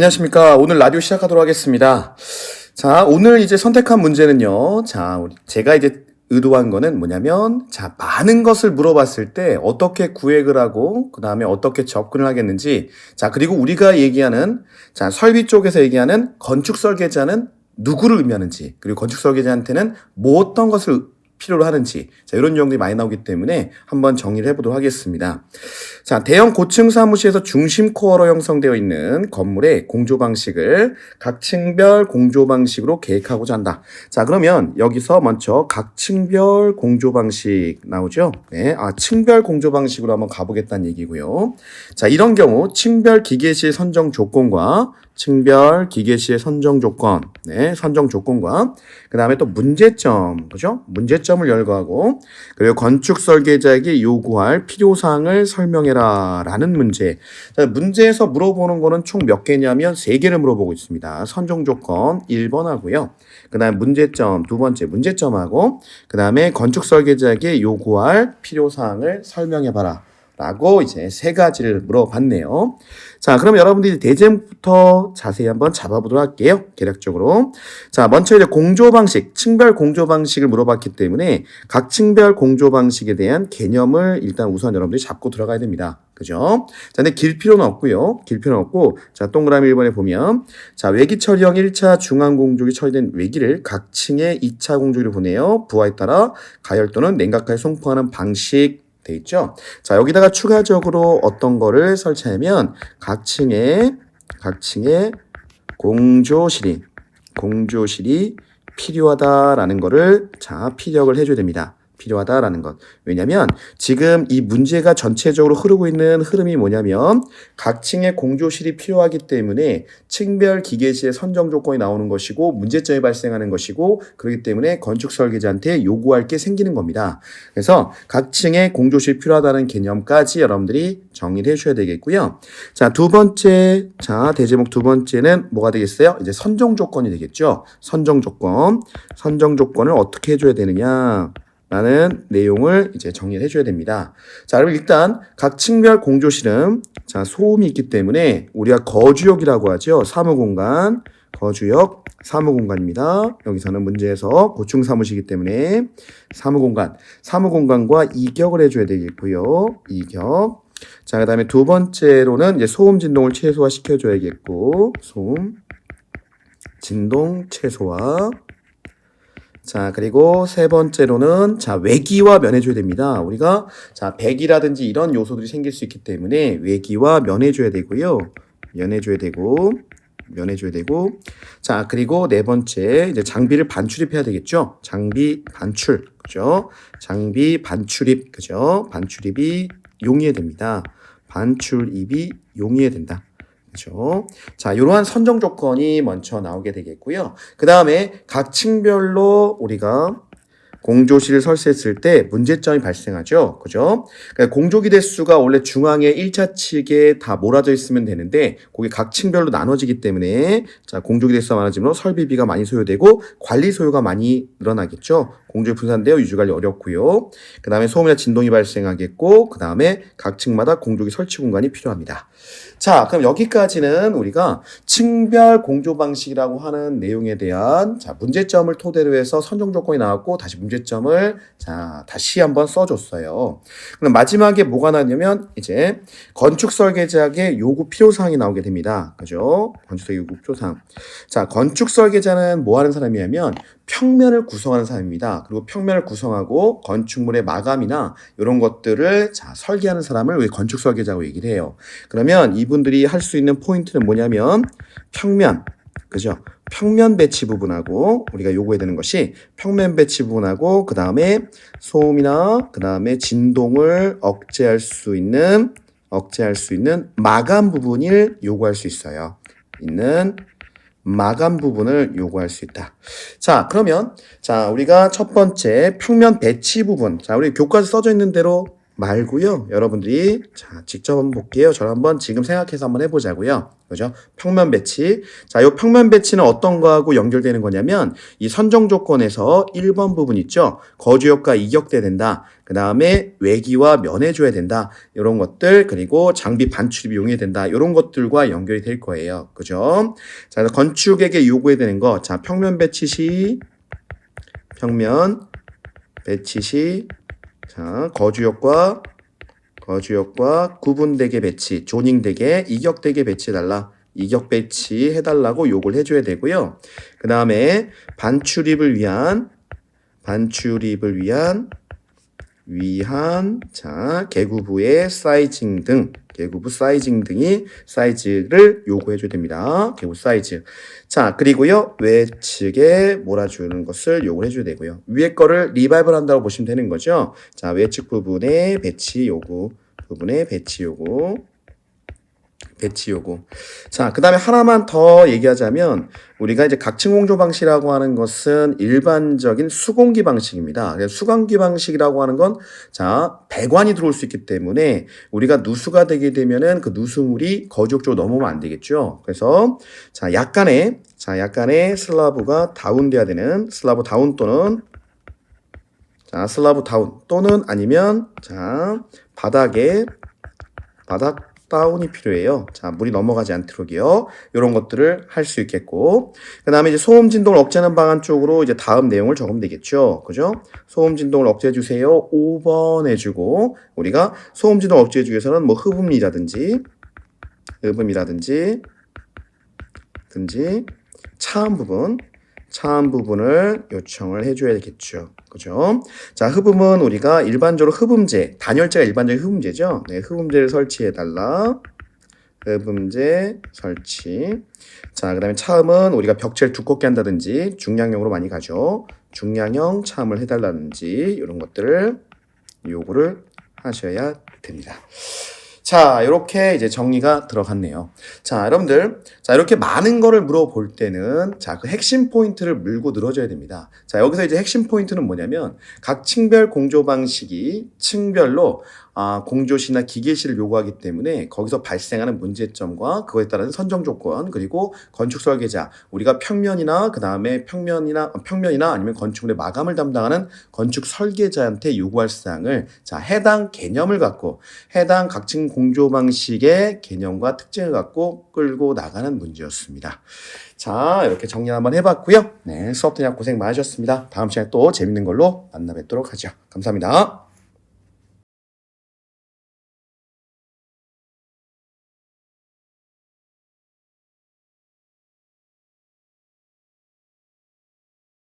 안녕하십니까. 오늘 라디오 시작하도록 하겠습니다. 자, 오늘 이제 선택한 문제는요. 자, 제가 이제 의도한 거는 뭐냐면, 자, 많은 것을 물어봤을 때 어떻게 구획을 하고, 그 다음에 어떻게 접근을 하겠는지, 자, 그리고 우리가 얘기하는, 자, 설비 쪽에서 얘기하는 건축 설계자는 누구를 의미하는지, 그리고 건축 설계자한테는 뭐 어떤 것을 필요로 하는지, 자, 이런 내용들이 많이 나오기 때문에 한번 정리를 해보도록 하겠습니다. 자, 대형 고층 사무실에서 중심 코어로 형성되어 있는 건물의 공조 방식을 각 층별 공조 방식으로 계획하고자 한다. 자, 그러면 여기서 먼저 각 층별 공조 방식 나오죠? 네. 아, 층별 공조 방식으로 한번 가보겠다는 얘기고요. 자, 이런 경우 층별 기계실 선정 조건과 층별 기계실 선정 조건, 네, 선정 조건과 그 다음에 또 문제점, 그죠? 문제점을 열거하고 그리고 건축 설계자에게 요구할 필요 사항을 설명해라 라는 문제. 자, 문제에서 물어보는 거는 총 몇 개냐면 세 개를 물어보고 있습니다. 선정 조건 1번 하고요. 그다음 문제점 두 번째 문제점하고 그다음에 건축 설계자에게 요구할 필요 사항을 설명해 봐라. 라고 이제 세 가지를 물어봤네요. 자, 그럼 여러분들이 대제목부터 자세히 한번 잡아보도록 할게요. 계략적으로. 자, 먼저 이제 공조 방식, 층별 공조 방식을 물어봤기 때문에 각 층별 공조 방식에 대한 개념을 일단 우선 여러분들이 잡고 들어가야 됩니다. 그죠? 자, 근데 길 필요는 없고요. 길 필요는 없고, 자, 동그라미 1번에 보면, 자, 외기 처리형 1차 중앙 공조기 처리된 외기를 각 층에 2차 공조기로 보내요. 부하에 따라 가열도는 냉각하에 송풍하는 방식 돼 있죠. 자, 여기다가 추가적으로 어떤 거를 설치하면 각 층에 각 층에 공조실이 공조실이 필요하다라는 거를 자, 피력을 해 줘야 됩니다. 필요하다라는 것. 왜냐면 지금 이 문제가 전체적으로 흐르고 있는 흐름이 뭐냐면 각 층의 공조실이 필요하기 때문에 층별 기계실의 선정 조건이 나오는 것이고 문제점이 발생하는 것이고 그렇기 때문에 건축 설계자한테 요구할 게 생기는 겁니다. 그래서 각 층의 공조실 필요하다는 개념까지 여러분들이 정리를 해 주셔야 되겠고요. 자, 두 번째, 자, 대제목 두 번째는 뭐가 되겠어요? 이제 선정 조건이 되겠죠. 선정 조건. 선정 조건을 어떻게 해 줘야 되느냐. 라는 내용을 이제 정리를 해줘야 됩니다. 자, 그럼 일단 각 층별 공조실은 자, 소음이 있기 때문에 우리가 거주역이라고 하죠. 사무공간, 거주역, 사무공간입니다. 여기서는 문제에서 고층 사무실이기 때문에 사무공간, 사무공간과 이격을 해줘야 되겠고요. 이격. 자, 그 다음에 두 번째로는 이제 소음 진동을 최소화시켜줘야겠고, 소음, 진동 최소화. 자, 그리고 세 번째로는 자, 외기와 면해줘야 됩니다. 우리가 자, 백이라든지 이런 요소들이 생길 수 있기 때문에 외기와 면해줘야 되고요. 면해줘야 되고, 면해줘야 되고. 자, 그리고 네 번째, 이제 장비를 반출입해야 되겠죠? 장비 반출. 그죠? 장비 반출입. 그죠? 반출입이 용이해야 됩니다. 반출입이 용이해야 된다. 그죠? 자, 이러한 선정 조건이 먼저 나오게 되겠고요. 그 다음에 각 층별로 우리가 공조실을 설치했을 때 문제점이 발생하죠. 그죠? 그러니까 공조기 대수가 원래 중앙에 1차 측에 다 몰아져 있으면 되는데 거기 각 층별로 나눠지기 때문에 자, 공조기 대수가 많아지면 설비비가 많이 소요되고 관리 소요가 많이 늘어나겠죠. 공조기 분산되어 유지 관리 어렵고요. 그 다음에 소음이나 진동이 발생하겠고 그 다음에 각 층마다 공조기 설치 공간이 필요합니다. 자, 그럼 여기까지는 우리가 층별 공조 방식이라고 하는 내용에 대한 자, 문제점을 토대로 해서 선정 조건이 나왔고 다시 문제점을 자, 다시 한번 써줬어요. 그럼 마지막에 뭐가 나냐면 이제 건축 설계자에게 요구 필요 사항이 나오게 됩니다. 그죠? 건축 설계 요구 필요 사항. 자, 건축 설계자는 뭐 하는 사람이냐면 평면을 구성하는 사람입니다. 그리고 평면을 구성하고 건축물의 마감이나 이런 것들을 자, 설계하는 사람을 우리 건축 설계자고 얘기를 해요. 그러면 이분들이 할 수 있는 포인트는 뭐냐면 평면, 그죠? 평면 배치 부분하고 우리가 요구해야 되는 것이 평면 배치 부분하고 그 다음에 소음이나 그 다음에 진동을 억제할 수 있는 억제할 수 있는 마감 부분을 요구할 수 있어요. 있는 마감 부분을 요구할 수 있다. 자, 그러면 자, 우리가 첫 번째 평면 배치 부분. 자, 우리 교과서 써져 있는 대로 말고요. 여러분들이 자, 직접 한번 볼게요. 저를 한번 지금 생각해서 한번 해보자고요. 그죠? 평면 배치. 자, 요 평면 배치는 어떤 거하고 연결되는 거냐면 이 선정 조건에서 1번 부분 있죠? 거주역과 이격돼 된다. 그 다음에 외기와 면해줘야 된다. 이런 것들, 그리고 장비 반출입이 용해야 된다. 이런 것들과 연결이 될 거예요. 그죠? 자, 건축에게 요구해야 되는 거. 자, 평면 배치 시, 평면 배치 시, 자, 거주역과 거주역과 구분되게 배치, 조닝되게, 이격되게 배치해달라. 이격 배치 해달라고 요구를 해줘야 되고요. 그 다음에 반출입을 위한, 반출입을 위한, 위한, 자, 개구부의 사이징 등, 개구부 사이징 등이 사이즈를 요구해줘야 됩니다. 개구 사이즈. 자, 그리고요, 외측에 몰아주는 것을 요구를 해줘야 되고요. 위에 거를 리바이벌 한다고 보시면 되는 거죠. 자, 외측 부분에 배치 요구, 부분에 배치 요구, 배치 요구. 자, 그 다음에 하나만 더 얘기하자면, 우리가 이제 각층 공조 방식이라고 하는 것은 일반적인 수공기 방식입니다. 수광기 방식이라고 하는 건, 자, 배관이 들어올 수 있기 때문에 우리가 누수가 되게 되면은 그 누수물이 거주역 쪽으로 넘어오면 안 되겠죠. 그래서, 자, 약간의, 자, 약간의 슬라브가 다운돼야 되는, 슬라브 다운 또는, 자, 슬라브 다운 또는 아니면, 자, 바닥에, 바닥 다운이 필요해요. 자, 물이 넘어가지 않도록이요. 이런 것들을 할 수 있겠고. 그 다음에 이제 소음 진동을 억제하는 방안 쪽으로 이제 다음 내용을 적으면 되겠죠. 그죠? 소음 진동을 억제해 주세요. 5번 해주고, 우리가 소음 진동 억제해 주기 위해서는 뭐 흡음이라든지, 흡음이라든지, 든지, 차음 부분, 차음 부분을 요청을 해줘야 되겠죠. 그죠? 자, 흡음은 우리가 일반적으로 흡음재, 단열재가 일반적인 흡음재죠. 네, 흡음재를 설치해달라. 흡음재 설치. 자, 그 다음에 차음은 우리가 벽체를 두껍게 한다든지 중량형으로 많이 가죠. 중량형 차음을 해달라든지 이런 것들을 요구를 하셔야 됩니다. 자, 이렇게 이제 정리가 들어갔네요. 자, 여러분들. 자, 이렇게 많은 거를 물어볼 때는 자, 그 핵심 포인트를 물고 늘어져야 됩니다. 자, 여기서 이제 핵심 포인트는 뭐냐면 각 층별 공조 방식이 층별로 아, 공조시나 기계시를 요구하기 때문에 거기서 발생하는 문제점과 그거에 따른 선정 조건 그리고 건축 설계자 우리가 평면이나 그 다음에 평면이나 평면이나 아니면 건축물의 마감을 담당하는 건축 설계자한테 요구할 사항을 자 해당 개념을 갖고 해당 각층 공조 방식의 개념과 특징을 갖고 끌고 나가는 문제였습니다. 자 이렇게 정리 한번 해봤고요. 네 수업 대학 고생 많으셨습니다. 다음 시간에 또 재밌는 걸로 만나 뵙도록 하죠. 감사합니다.